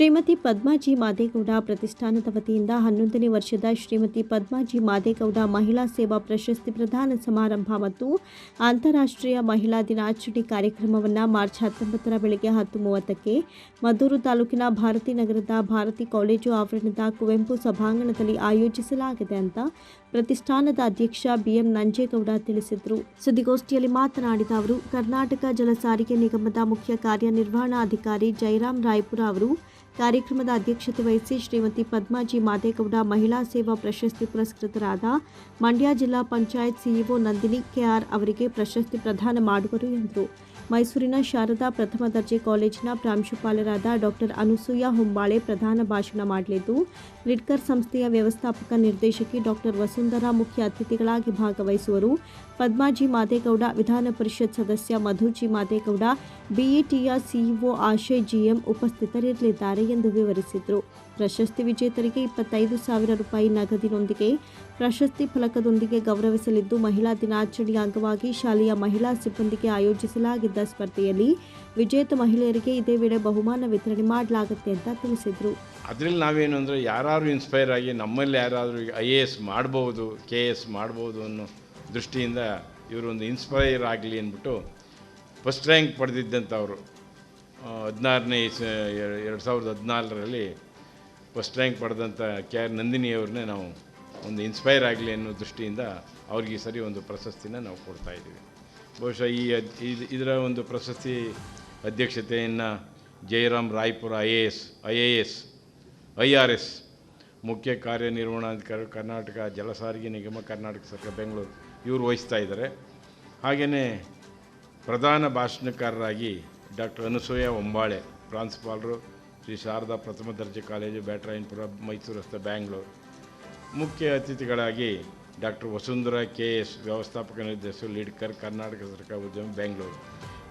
ಶ್ರೀಮತಿ ಪದ್ಮಾಜಿ ಮಾದೇಗೌಡ ಪ್ರತಿಷ್ಠಾನದ ವತಿಯಿಂದ ಹನ್ನೊಂದನೇ ವರ್ಷದ ಶ್ರೀಮತಿ ಪದ್ಮಾಜಿ ಮಾದೇಗೌಡ ಮಹಿಳಾ ಸೇವಾ ಪ್ರಶಸ್ತಿ ಪ್ರದಾನ ಸಮಾರಂಭ ಮತ್ತು ಅಂತಾರಾಷ್ಟ್ರೀಯ ಮಹಿಳಾ ದಿನಾಚರಣೆ ಕಾರ್ಯಕ್ರಮವನ್ನು ಮಾರ್ಚ್ ಹತ್ತೊಂಬತ್ತರ ಬೆಳಗ್ಗೆ ಹತ್ತು ಮೂವತ್ತಕ್ಕೆ ಮದ್ದೂರು ತಾಲೂಕಿನ ಭಾರತಿ ನಗರದ ಭಾರತಿ ಕಾಲೇಜು ಆವರಣದ ಕುವೆಂಪು ಸಭಾಂಗಣದಲ್ಲಿ ಆಯೋಜಿಸಲಾಗಿದೆ ಅಂತ ಪ್ರತಿಷ್ಠಾನದ ಅಧ್ಯಕ್ಷ ಬಿಎಂ ನಂಜೇಗೌಡ ತಿಳಿಸಿದರು. ಸುದ್ದಿಗೋಷ್ಠಿಯಲ್ಲಿ ಮಾತನಾಡಿದ ಅವರು, ಕರ್ನಾಟಕ ಜಲ ಸಾರಿಗೆ ನಿಗಮದ ಮುಖ್ಯ ಕಾರ್ಯನಿರ್ವಹಣಾಧಿಕಾರಿ ಜಯರಾಮ್ ರಾಯ್ಪುರ ಅವರು ಕಾರ್ಯಕ್ರಮದ ಅಧ್ಯಕ್ಷತೆ ವಹಿಸಿ ಶ್ರೀಮತಿ ಪದ್ಮಾಜಿ ಮಾದೇಗೌಡ ಮಹಿಳಾ ಸೇವಾ ಪ್ರಶಸ್ತಿ ಪುರಸ್ಕೃತರಾದ ಮಂಡ್ಯ ಜಿಲ್ಲಾ ಪಂಚಾಯತ್ ಸಿಇಒ ನಂದಿನಿ ಕೆಆರ್ ಅವರಿಗೆ ಪ್ರಶಸ್ತಿ ಪ್ರದಾನ ಮಾಡುವರು ಎಂದರು. ಮೈಸೂರಿನ ಶಾರದಾ ಪ್ರಥಮ ದರ್ಜೆ ಕಾಲೇಜಿನ ಪ್ರಾಂಶುಪಾಲರಾದ ಡಾಕ್ಟರ್ ಅನುಸೂಯ ಹೊಂಬಾಳೆ ಪ್ರಧಾನ ಭಾಷಣ ಮಾಡಲಿದ್ದು, ಲಿಡ್ಕರ್ ಸಂಸ್ಥೆಯ ವ್ಯವಸ್ಥಾಪಕ ನಿರ್ದೇಶಕಿ ಡಾಕ್ಟರ್ ವಸುಂಧರಾ ಮುಖ್ಯ ಅತಿಥಿಗಳಾಗಿ ಭಾಗವಹಿಸುವರು. ಪದ್ಮಾಜಿ ಮಾದೇಗೌಡ, ವಿಧಾನ ಪರಿಷತ್ ಸದಸ್ಯ ಮಧುಜಿ ಮಾದೇಗೌಡ, ಬಿಇಟಿಯ ಸಿಇಒ ಆಶಯ್ ಜಿಎಂ ಉಪಸ್ಥಿತರಿರಲಿದ್ದಾರೆ ಎಂದು ವಿವರಿಸಿದರು. ಪ್ರಶಸ್ತಿ ವಿಜೇತರಿಗೆ ಇಪ್ಪತ್ತೈದು ಸಾವಿರ ರೂಪಾಯಿ ನಗದಿನೊಂದಿಗೆ ಪ್ರಶಸ್ತಿ ಫಲಕದೊಂದಿಗೆ ಗೌರವಿಸಲಿದ್ದು ಮಹಿಳಾ ದಿನಾಚರಣೆಯ ಅಂಗವಾಗಿ ಶಾಲೆಯ ಮಹಿಳಾ ಸಿಬ್ಬಂದಿಗೆ ಆಯೋಜಿಸಲಾಗಿದ್ದ ಸ್ಪರ್ಧೆಯಲ್ಲಿ ವಿಜೇತ ಮಹಿಳೆಯರಿಗೆ ಇದೇ ವೇಳೆ ಬಹುಮಾನ ವಿತರಣೆ ಮಾಡಲಾಗುತ್ತೆ ಅಂತ ತಿಳಿಸಿದರು. ಅದರಲ್ಲಿ ನಾವೇನು ಅಂದರೆ ಯಾರು ಇನ್ಸ್ಪೈರ್ ಆಗಿ ನಮ್ಮಲ್ಲಿ ಯಾರಾದರೂ ಐ ಎ ಎಸ್ ಮಾಡ್ಬೋದು ಕೆ ಎಸ್ ಮಾಡ್ಬೋದು ಅನ್ನೋ ದೃಷ್ಟಿಯಿಂದ ಇವರೊಂದು ಇನ್ಸ್ಪೈರ್ ಆಗಲಿ ಅಂದ್ಬಿಟ್ಟು ಫಸ್ಟ್ ರ್ಯಾಂಕ್ ಪಡೆದಿದ್ದಂಥವ್ರು ಹದಿನಾರನೇ ಎರಡು ಸಾವಿರದ ಹದಿನಾಲ್ಕರಲ್ಲಿ ಫಸ್ಟ್ ರ್ಯಾಂಕ್ ಪಡೆದಂಥ ಕೆ ಆರ್ ನಂದಿನಿಯವ್ರನ್ನೇ ನಾವು ಒಂದು ಇನ್ಸ್ಪೈರ್ ಆಗಲಿ ಅನ್ನೋ ದೃಷ್ಟಿಯಿಂದ ಅವ್ರಿಗೆ ಸರಿ ಒಂದು ಪ್ರಶಸ್ತಿನ ನಾವು ಕೊಡ್ತಾ ಇದ್ದೀವಿ. ಬಹುಶಃ ಈ ಇದರ ಒಂದು ಪ್ರಶಸ್ತಿ ಅಧ್ಯಕ್ಷತೆಯನ್ನು Jayaram Raipur I A S, I A S, I R S ಮುಖ್ಯ ಕಾರ್ಯನಿರ್ವಹಣಾಧಿಕಾರಿ ಕರ್ನಾಟಕ ಜಲಸಾರಿಗೆ ನಿಗಮ, ಕರ್ನಾಟಕ ಸರ್ಕಾರ, ಬೆಂಗಳೂರು, ಇವರು ವಹಿಸ್ತಾ ಇದ್ದಾರೆ. ಹಾಗೆಯೇ ಪ್ರಧಾನ ಭಾಷಣಕಾರರಾಗಿ ಡಾಕ್ಟರ್ ಅನಸೂಯ ಒಂಬಾಳೆ, ಪ್ರಾಂಶುಪಾಲರು, ಶ್ರೀ ಶಾರದಾ ಪ್ರಥಮ ದರ್ಜೆ ಕಾಲೇಜು, ಬ್ಯಾಟ್ರಾಯನ್ಪುರ, ಮೈಸೂರು ರಸ್ತೆ, ಬ್ಯಾಂಗ್ಳೂರು. ಮುಖ್ಯ ಅತಿಥಿಗಳಾಗಿ ಡಾಕ್ಟರ್ ವಸುಂಧರಾ ಕೆ ಎಸ್ ವ್ಯವಸ್ಥಾಪಕ ನಿರ್ದೇಶಕರು ಲೀಡ್ಕರ್ ಕರ್ನಾಟಕ ಸರ್ಕಾರ ಉದ್ಯಮ ಬೆಂಗಳೂರು.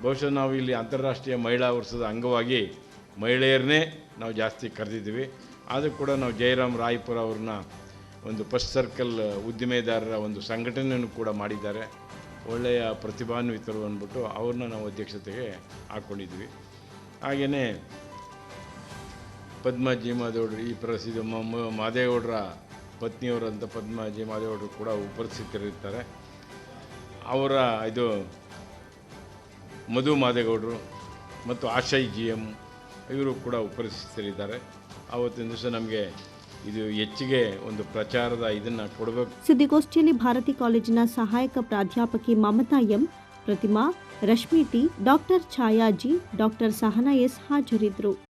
ಬಹುಶಃ ನಾವು ಇಲ್ಲಿ ಅಂತಾರಾಷ್ಟ್ರೀಯ ಮಹಿಳಾ ವರ್ಷದ ಅಂಗವಾಗಿ ಮಹಿಳೆಯರನ್ನೇ ನಾವು ಜಾಸ್ತಿ ಕರೆದಿದ್ದೀವಿ. ಆದರೂ ಕೂಡ ನಾವು ಜಯರಾಮ್ ರಾಯ್ಪುರ ಅವ್ರನ್ನ ಒಂದು ಫಸ್ಟ್ ಸರ್ಕಲ್ ಉದ್ದಿಮೆದಾರರ ಒಂದು ಸಂಘಟನೆಯನ್ನು ಕೂಡ ಮಾಡಿದ್ದಾರೆ. ಒಳ್ಳೆಯ ಪ್ರತಿಭಾನ್ವಿತರು ಅಂದ್ಬಿಟ್ಟು ಅವ್ರನ್ನ ನಾವು ಅಧ್ಯಕ್ಷತೆಗೆ ಹಾಕ್ಕೊಂಡಿದ್ವಿ ಹಾಗೆಯೇ ಪದ್ಮಾಜಿ ಮಾದೇಗೌಡರು ಈ ಪ್ರಸಿದ್ಧ ಮ- ಮ- ಮಾದೇಗೌಡರ ಪತ್ನಿಯವರಂಥ ಪದ್ಮಾಜಿ ಮಾದೇವರು ಕೂಡ ಉಪಸ್ಥಿತರಿರ್ತಾರೆ. ಅವರ ಇದು ಮಧು ಮಾದೇಗೌಡರು ಮತ್ತು ಆಶಯ್ ಜಿ ಎಂ ಇವರು ಕೂಡ ಉಪಸ್ಥಿತರಿದ್ದಾರೆ. ಆವತ್ತಿನ ದಿವಸ ನಮಗೆ ಇದು ಹೆಚ್ಚಿಗೆ ಒಂದು ಪ್ರಚಾರದ ಇದನ್ನು ಕೊಡಬೇಕು. ಸುದ್ದಿಗೋಷ್ಠಿಯಲ್ಲಿ ಭಾರತಿ ಕಾಲೇಜಿನ ಸಹಾಯಕ ಪ್ರಾಧ್ಯಾಪಕಿ Mamata M, Pratima Rashmi T doctor ಛಾಯಾಜಿ, doctor Sahana S ಹಾಜರಿದ್ದರು.